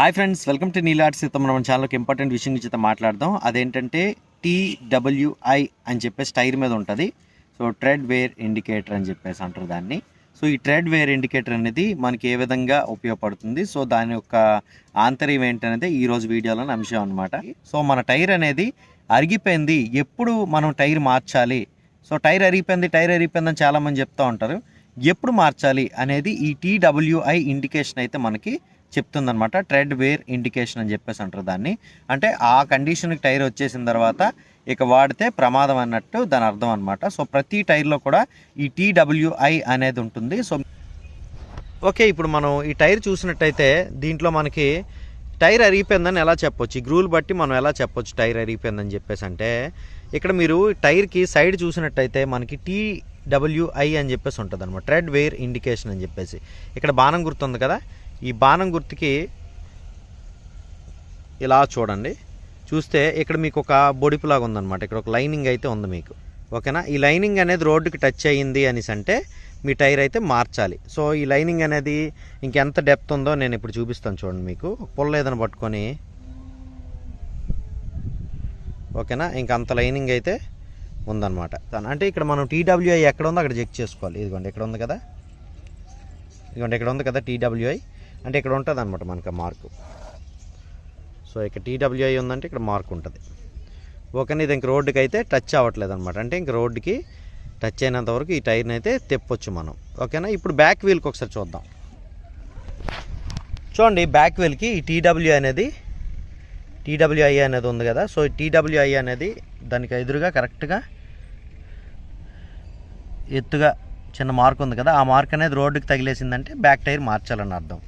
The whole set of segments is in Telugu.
హాయ్ ఫ్రెండ్స్ వెల్కమ్ టు నీలార్ట్స్ ఇతం మన ఛానల్కి ఇంపార్టెంట్ విషయం గురించి మాట్లాడదాం. అదేంటంటే టీడబ్ల్యూఐ అని చెప్పేసి టైర్ మీద ఉంటుంది. సో ట్రెడ్ వేర్ ఇండికేటర్ అని చెప్పేసి అంటారు దాన్ని. సో ఈ ట్రెడ్ వేర్ ఇండికేటర్ అనేది మనకి ఏ విధంగా ఉపయోగపడుతుంది? సో దాని యొక్క ఆంతర్యం ఏంటనేది ఈరోజు వీడియోలోని అంశం అనమాట సో మన టైర్ అనేది అరిగిపోయింది. ఎప్పుడు మనం టైర్ మార్చాలి? సో టైర్ అరిగిపోయింది టైర్ అరిగిపోయింది చాలామంది చెప్తూ ఉంటారు. ఎప్పుడు మార్చాలి అనేది ఈ టీడబ్ల్యూఐ ఇండికేషన్ అయితే మనకి చెప్తుందనమాట ట్రెడ్ వేర్ ఇండికేషన్ అని చెప్పేసి అంటారు దాన్ని. అంటే ఆ కండిషన్కి టైర్ వచ్చేసిన తర్వాత ఇక వాడితే ప్రమాదం అన్నట్టు దాని అర్థం అనమాట సో ప్రతి టైర్లో కూడా ఈ టీడబ్ల్యూఐ అనేది ఉంటుంది. సో ఓకే ఇప్పుడు మనం ఈ టైర్ చూసినట్టయితే దీంట్లో మనకి టైర్ అరిగిపోయిందని ఎలా చెప్పొచ్చు? ఈ గ్రూలు బట్టి మనం ఎలా చెప్పొచ్చు టైర్ అరిగిపోయిందని చెప్పేసి అంటే ఇక్కడ మీరు టైర్కి సైడ్ చూసినట్టయితే మనకి టీ డబ్ల్యూఐ అని చెప్పేసి ఉంటుంది అనమాట ట్రెడ్ వేర్ ఇండికేషన్ అని చెప్పేసి. ఇక్కడ బాణం గుర్తు ఉంది కదా? ఈ బాణం గుర్తుకి ఇలా చూడండి. చూస్తే ఇక్కడ మీకు ఒక బొడిపులాగా ఉందన్నమాట. ఇక్కడ ఒక లైనింగ్ అయితే ఉంది మీకు. ఓకేనా? ఈ లైనింగ్ అనేది రోడ్డుకి టచ్ అయ్యింది అనేసి అంటే మీ టైర్ అయితే మార్చాలి. సో ఈ లైనింగ్ అనేది ఇంకెంత డెప్త్ ఉందో నేను ఇప్పుడు చూపిస్తాను చూడండి మీకు. పుల్ల ఏదైనా పట్టుకొని. ఓకేనా? ఇంక అంత లైనింగ్ అయితే ఉందన్నమాట. అంటే ఇక్కడ మనం టీడబ్ల్యూఐ ఎక్కడ ఉందో అక్కడ చెక్ చేసుకోవాలి. ఇదిగోండి ఇక్కడ ఉంది కదా? ఇదిగోండి ఇక్కడ ఉంది కదా టీడబ్ల్యూఐ అంటే ఇక్కడ ఉంటుంది అనమాట మనకు మార్కు. సో ఇక్కడ టీడబ్ల్యూఐ ఉందంటే ఇక్కడ మార్క్ ఉంటుంది. ఓకేనా? ఇది ఇంక రోడ్డుకి అయితే టచ్ అవ్వట్లేదు అనమాట అంటే ఇంక రోడ్డుకి టచ్ అయినంత వరకు ఈ టైర్ని అయితే తెప్పొచ్చు మనం. ఓకేనా? ఇప్పుడు బ్యాక్ వీల్కి ఒకసారి చూద్దాం. చూడండి బ్యాక్ వీల్కి ఈ టీడబ్ల్యూ అనేది టీడబ్ల్యూఐ అనేది ఉంది కదా. సో ఈ టీడబ్ల్యూఐ అనేది దానికి ఎదురుగా కరెక్ట్గా ఎత్తుగా చిన్న మార్క్ ఉంది కదా. ఆ మార్క్ అనేది రోడ్డుకి తగిలేసిందంటే బ్యాక్ టైర్ మార్చాలని అర్థం.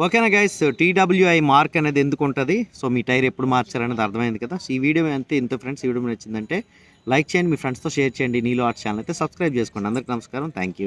ఓకేనా గైస్ టీడబ్ల్యూఐ మార్క్ అనేది ఎందుకు ఉంటుంది? సో మీ టైర్ ఎప్పుడు మార్చారనేది అర్థమైంది కదా. సో ఈ వీడియో అంతే ఇంత ఫ్రెండ్స్ ఈ వీడియో నచ్చిందంటే లైక్ చేయండి మీ ఫ్రెండ్స్తో షేర్ చేయండి. నీలో ఆర్ట్ ఛానల్ అయితే సబ్స్క్రైబ్ చేసుకోండి. అందరికీ నమస్కారం. Thank you